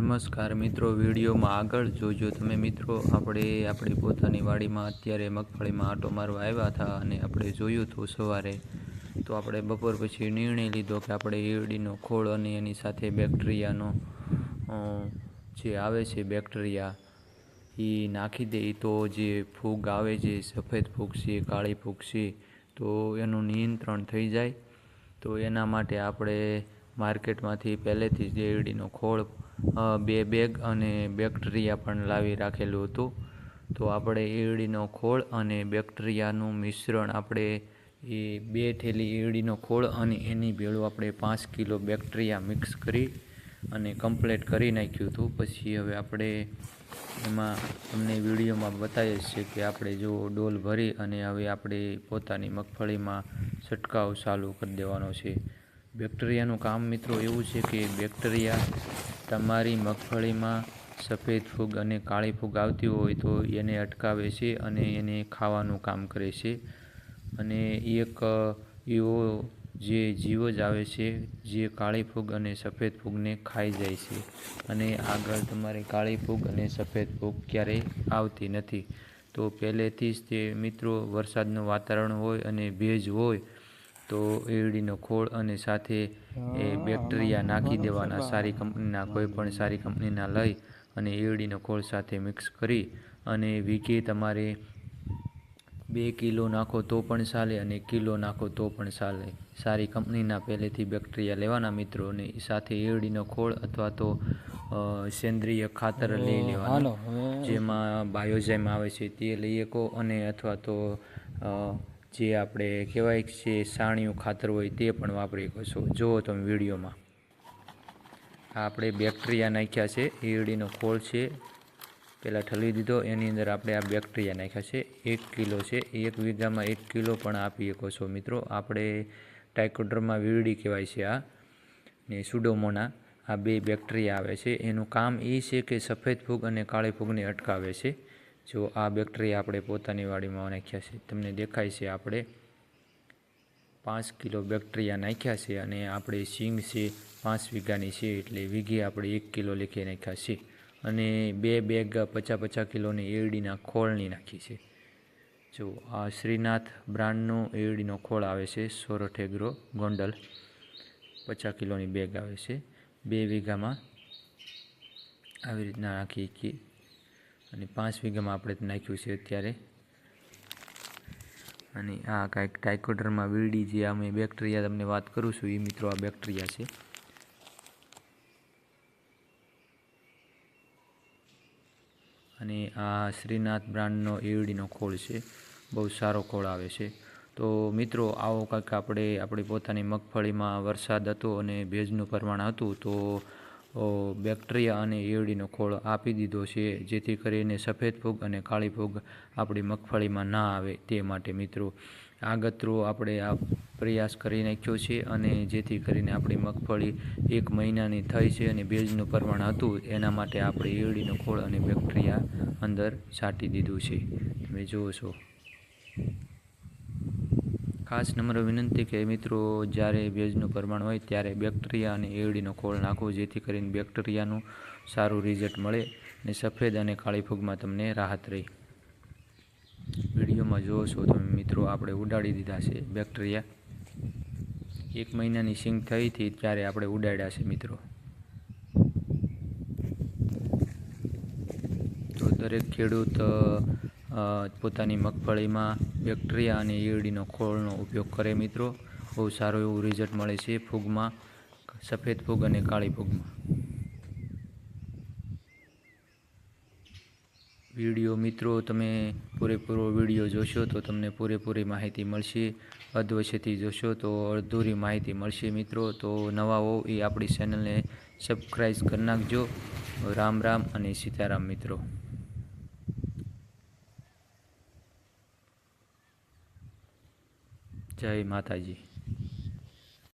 નમસ્કાર મિત્રો, વિડીયોમાં આગળ જોજો. તમે મિત્રો, આપણે આપણી પોતાની વાડીમાં અત્યારે મગફળીમાં આંટો મારવા આવ્યા હતા અને આપણે જોયું હતું સવારે. તો આપણે બપોર પછી નિર્ણય લીધો કે આપણે ઈરડીનો ખોળ અને એની સાથે બેક્ટેરિયાનો જે આવે છે બેક્ટેરિયા એ નાખી દે. તો જે ફૂગ આવે છે, સફેદ ફૂગ છે, કાળી ફૂગ છે, તો એનું નિયંત્રણ થઈ જાય. તો એના માટે આપણે માર્કેટમાંથી પહેલેથી જ ઈરડીનો ખોળ બે બેગ અને બેક્ટેરિયા પણ લાવી રાખેલું હતું. તો આપણે ઈયળીનો ખોળ અને બેક્ટેરિયાનું મિશ્રણ આપણે એ બે થેલી ઈયળીનો ખોળ અને એની ભેળું આપણે પાંચ કિલો બેક્ટેરિયા મિક્સ કરી અને કમ્પ્લેટ કરી નાખ્યું હતું. પછી હવે આપણે એમાં તમને વિડીયોમાં બતાવીએ છીએ કે આપણે જો ડોલ ભરી અને હવે આપણે પોતાની મગફળીમાં છંટકાવ ચાલુ કરી દેવાનો છે. બેક્ટેરિયાનું કામ મિત્રો એવું છે કે બેક્ટેરિયા તમારી મગફળીમાં સફેદ ફૂગ અને કાળી ફૂગ આવતી હોય તો એને અટકાવે છે અને એને ખાવાનું કામ કરે છે. અને એક એવો જે જીવ જ આવે છે, જે કાળી ફૂગ અને સફેદ ફૂગને ખાઈ જાય છે. અને આગળ તમારે કાળી ફૂગ અને સફેદ ફૂગ ક્યારેય આવતી નથી. તો પહેલેથી જ તે મિત્રો વરસાદનું વાતાવરણ હોય અને ભેજ હોય તો એરડીનો ખોળ અને સાથે એ બેક્ટેરિયા નાખી દેવાના સારી કંપનીના કોઈ પણ સારી કંપનીના લઈ અને એરડીનો ખોળ સાથે મિક્સ કરી અને વીઘે તમારે બે કિલો નાખો તો પણ ચાલે અને કિલો નાખો તો પણ ચાલે. સારી કંપનીના પહેલેથી બેક્ટેરિયા લેવાના મિત્રો અને સાથે એરડીનો ખોળ અથવા તો સેન્દ્રિય ખાતર લઈ લેવાનું. જેમાં બાયોજેમ આવે છે તે લઈ શકો અને અથવા તો જે આપણે કહેવાય છે સાણિયું ખાતર હોય તે પણ વાપરી શકો છો જુઓ તમે વિડીયોમાં. આપણે બેક્ટેરિયા નાખ્યા છે. ઈરડીનો ખોળ છે. પહેલાં ઠલવી દીધો. એની અંદર આપણે આ બેક્ટેરિયા નાખ્યા છે. એક કિલો છે. એક વીઘામાં એક કિલો પણ આપી શકો છો મિત્રો. આપણે ટાઇકોડરમાં વીરડી કહેવાય છે આ. ને સુડોમોના આ બે બેક્ટેરિયા આવે છે. એનું કામ એ છે કે સફેદ ફૂગ અને કાળી ફૂગને અટકાવે છે. જો આ બેક્ટેરિયા આપણે પોતાની વાડીમાં નાખ્યા છે, તમને દેખાય છે આપણે પાંચ કિલો બેક્ટેરિયા નાખ્યા છે અને આપણે સિંગ છે, પાંચ વીઘાની છે એટલે વીઘે આપણે એક કિલો લેખે નાખ્યા છે અને બે બેગ પચાસ પચાસ કિલોની એરડીના ખોળની નાખી છે. જો આ શ્રીનાથ બ્રાન્ડનો એરડીનો ખોળ આવે છે, સોરઠેગ્રો ગોંડલ, પચાસ કિલોની બેગ આવે છે. બે વીઘામાં આવી રીતના નાખી અને પાંચ વીઘામાં આપણે નાખ્યું છે અત્યારે. અને આ કાંઈક ટાઇકોડરમાં વીરડી જે અમે બેક્ટેરિયા તમને વાત કરું છું, એ મિત્રો આ બેક્ટેરિયા છે. અને આ શ્રીનાથ બ્રાન્ડનો એવડીનો ખોળ છે, બહુ સારો ખોળ આવે છે. તો મિત્રો, આવો કાંઈક આપણે, આપણી પોતાની મગફળીમાં વરસાદ હતો અને ભેજનું પ્રમાણ હતું, તો બેક્ટેરિયા અને ઈયળીનો ખોળ આપી દીધો છે, જેથી કરીને સફેદ ફૂગ અને કાળી ફૂગ આપણી મગફળીમાં ના આવે તે માટે મિત્રો, આગતરો આપણે આ પ્રયાસ કરી નાખ્યો છે અને જેથી કરીને આપણી મગફળી એક મહિનાની થઈ છે અને ભેજનું પ્રમાણ હતું, એના માટે આપણે ઈયળીનો ખોળ અને બેક્ટેરિયા અંદર છાંટી દીધું છે. તમે જુઓ છો. ખાસ નમ્ર વિનંતી કે મિત્રો, જ્યારે ભેજનું પ્રમાણ હોય ત્યારે બેક્ટેરિયા અને એરડીનો ખોળ નાખવો જેથી કરીને બેક્ટેરિયાનું સારું રિઝલ્ટ મળે અને સફેદ અને કાળી ફૂગમાં તમને રાહત રહે. વિડીયોમાં જોવો છો તમે મિત્રો, આપણે ઉડાડી દીધા છે બેક્ટેરિયા. એક મહિનાની સિંગ થઈ હતી ત્યારે આપણે ઉડાડ્યા છે મિત્રો. તો દરેક ખેડૂત પોતાની મગફળીમાં બેક્ટેરિયા અને ઈયળીનો ખોળનો ઉપયોગ કરે મિત્રો. બહુ સારું એવું રિઝલ્ટ મળે છે ફૂગમાં, સફેદ ફૂગ અને કાળી ફૂગમાં. વીડિયો મિત્રો, તમે પૂરેપૂરો વીડિયો જોશો તો તમને પૂરેપૂરી માહિતી મળશે. અધવશેથી જોશો તો અધૂરી માહિતી મળશે મિત્રો. તો નવા હો એ આપણી ચેનલને સબસ્ક્રાઈબ કરી નાખજો. રામ રામ અને સીતારામ મિત્રો. જય માતાજી.